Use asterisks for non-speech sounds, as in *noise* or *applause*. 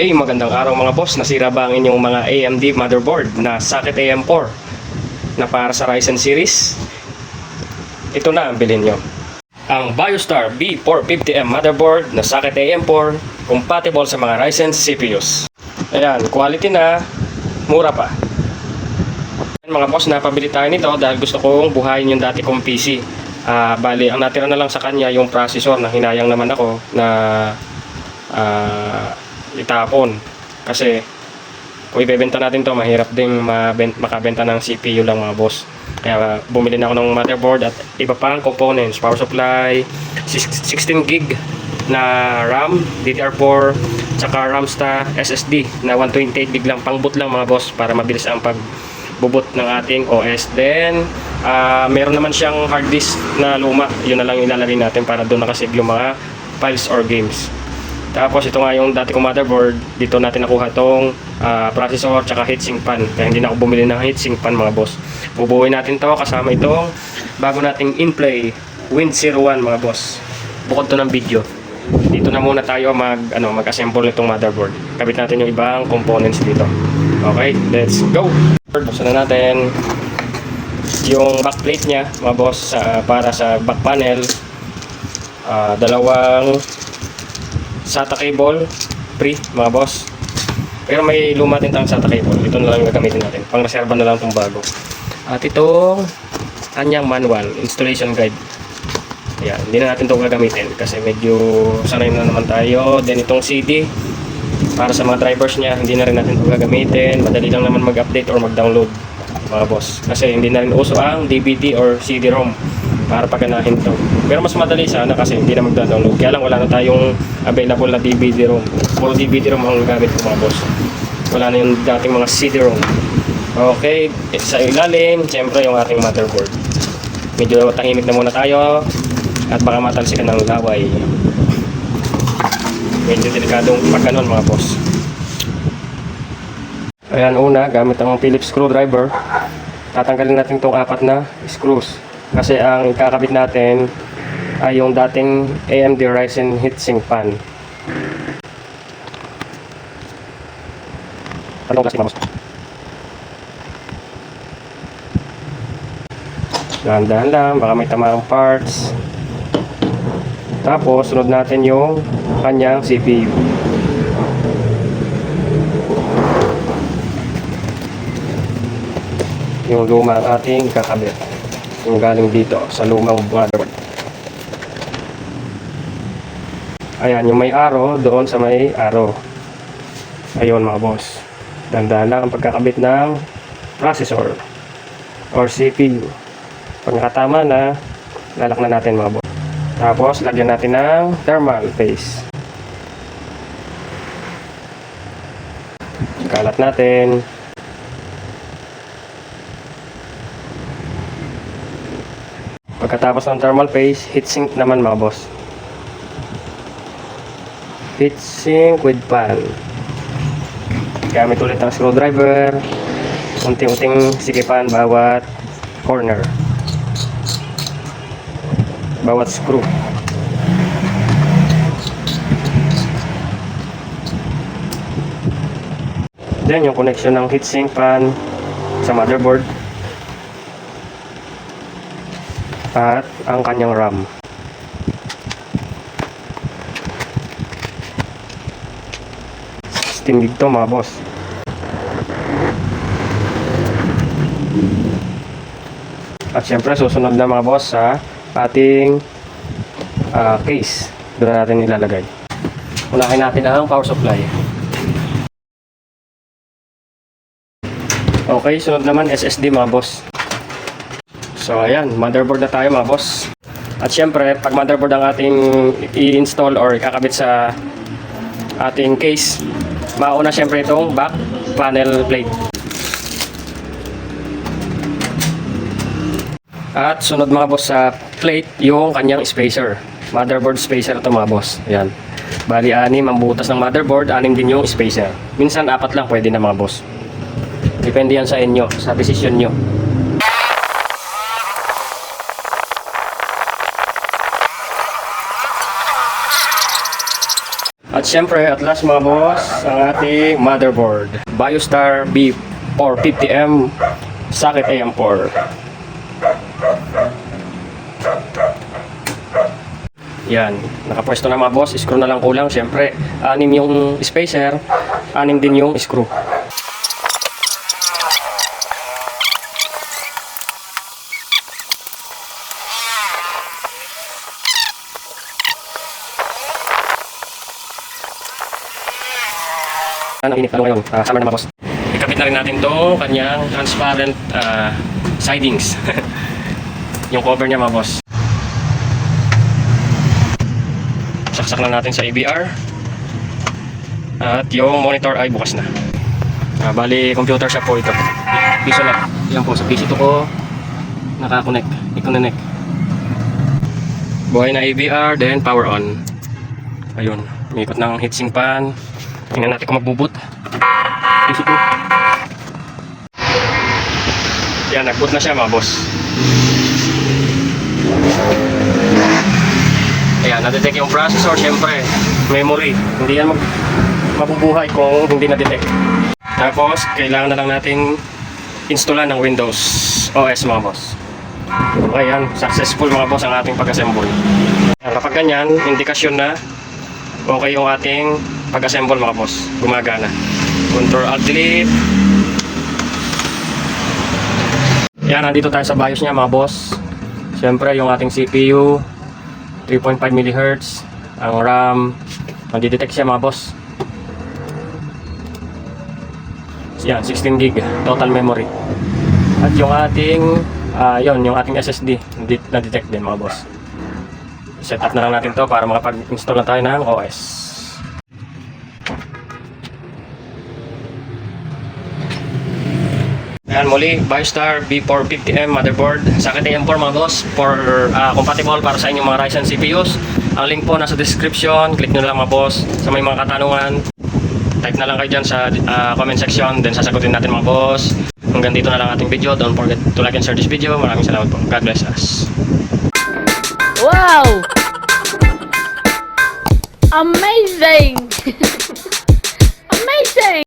Hey, magandang araw mga boss. Nasira ba ang inyong mga AMD motherboard na socket AM4 na para sa Ryzen series? Ito na ang bilhin nyo. Ang BioStar B450M motherboard na socket AM4 compatible sa mga Ryzen CPUs. Ayan, quality na, mura pa. Ayan, mga boss, napabili tayo nito dahil gusto kong buhayin yung dati kong PC. Ah, bali, ang natira na lang sa kanya yung processor na hinayang naman ako na ah, itapon. Kasi kung ibebenta natin to mahirap ding makabenta ng CPU lang mga boss. Kaya bumili na ako ng motherboard at iba pang components, power supply, sis- 16 gig na RAM, DDR4, tsaka RAM-sta SSD na 128 gig lang, pang boot lang mga boss para mabilis ang pagbubot ng ating OS. Then, ah, meron naman siyang hard disk na luma. Yun na lang ilalagay natin para doon nakasave yung mga files or games. Tapos ito nga yung dati kong motherboard, dito natin nakuha tong ah, processor tsaka heatsink fan. Kaya hindi na ako bumili ng heatsink fan mga boss. Bubuuin natin to kasama itong bago nating in-play Win01 mga boss. Bukod to ng video. Dito na muna tayo mag ano mag-assemble nitong motherboard. Kabit natin yung ibang components dito. Okay, let's go. Buksan na natin yung backplate niya mga boss sa- para sa back panel. Ah, dalawang SATA cable free mga boss. Pero may luma din tayong SATA cable. Ito na lang gagamitin natin. Pang reserva na lang itong bago. At itong kanyang manual installation guide. Ayan, hindi na natin ito gagamitin kasi medyo sanay na naman tayo. Then itong CD para sa mga drivers niya hindi na rin natin ito gagamitin. Madali lang naman mag-update or mag-download mga boss. Kasi hindi na rin uso ang DVD or CD-ROM para paganahin to. Pero mas madali sana kasi hindi na magda-download. Kaya lang wala na tayong available na DVD-ROM puro DVD-ROM ang gamit ko mga boss. Wala na yung dating mga CD-ROM okay sa ilalim siyempre yung ating motherboard. Medyo tahimik na muna tayo at baka matalsikan ng laway. Medyo delikadong pag ganun mga boss. Ayan una gamit ang Phillips screwdriver. Tatanggalin natin itong apat na screws kasi ang ikakabit natin ay yung dating AMD Ryzen heatsink fan Anong kasi mamos? Dahan-dahan lang, baka may tamaan parts. Tapos, sunod natin yung kanyang CPU. Yung luma ang ating kakabit. Yung galing dito sa lumang motherboard. Ayan, yung may arrow doon sa may arrow. Ayun mga boss. Dandahan lang ang pagkakabit ng processor or CPU. Pag nakatama na, lalak na natin mga boss. Tapos, lagyan natin ng thermal paste. Kalat natin. Pagkatapos ng thermal paste, heatsink naman mga boss. Heatsink with pan. Gamit ulit ang screwdriver. Unting-unting sikipan bawat corner. Bawat screw. Then yung connection ng heatsink fan sa motherboard at ang kanyang RAM. Stingig to mga boss. At syempre susunod na mga boss sa ating ah, case. Doon na natin ilalagay. Unahin natin ang power supply. Okay, sunod naman SSD mga boss. So ayan, motherboard na tayo mga boss. At syempre, pag motherboard ang ating i-install or ikakabit sa ating case, mauna syempre itong back panel plate. At sunod mga boss sa plate, yung kanyang spacer. Motherboard spacer ito mga boss. Ayan. Bali, anim ang butas ng motherboard, anim din yung spacer. Minsan, apat lang pwede na mga boss. Depende yan sa inyo, sa decision nyo. At syempre, at last mga boss, ang ating motherboard. BioStar B450M Socket AM4. Yan, nakapwesto na mga boss, screw na lang kulang. Syempre, anim yung spacer, anim din yung screw. Ano init ano ngayon? Ah, summer na boss. Ikabit na rin natin to kanyang transparent ah, sidings. *laughs* yung cover niya mga boss. Saksak na natin sa ABR. At yung monitor ay bukas na. Ah, bali, computer shop po ito. Piso lang. Yan po, sa PC to ko nakakonect. I-connect. Buhay na ABR, then power on. Ayun, may ikot ng heatsink fan. Tingnan natin kung magbubut. PC ko. Yan, nag-boot na siya mga boss. Ayan, na-detect yung processor, syempre, memory. Hindi yan mag mabubuhay kung hindi na-detect. Tapos, kailangan na lang nating installan ng Windows OS mga boss. Okay, yan. Successful mga boss ang ating pag-assemble. Kapag ganyan, indikasyon na okay yung ating pag-assemble mga boss. Gumagana. Control Alt Delete. Yan, nandito tayo sa BIOS niya mga boss. Siyempre, yung ating CPU, 3.5 MHz, ang RAM, nandidetect siya mga boss. Yan, 16 gig total memory. At yung ating, ah yon yung ating SSD, na-detect din mga boss. Set up na lang natin to para makapag-install na tayo ng OS. Ayan muli, Biostar B450M motherboard. Sakit AM4 mga boss for ah, compatible para sa inyong mga Ryzen CPUs. Ang link po nasa description. Click nyo lang mga boss. Sa may mga katanungan, type na lang kayo dyan sa ah, comment section. Then sasagutin natin mga boss. Hanggang dito na lang ating video. Don't forget to like and share this video. Maraming salamat po. God bless us. Wow! Amazing! *laughs* Amazing!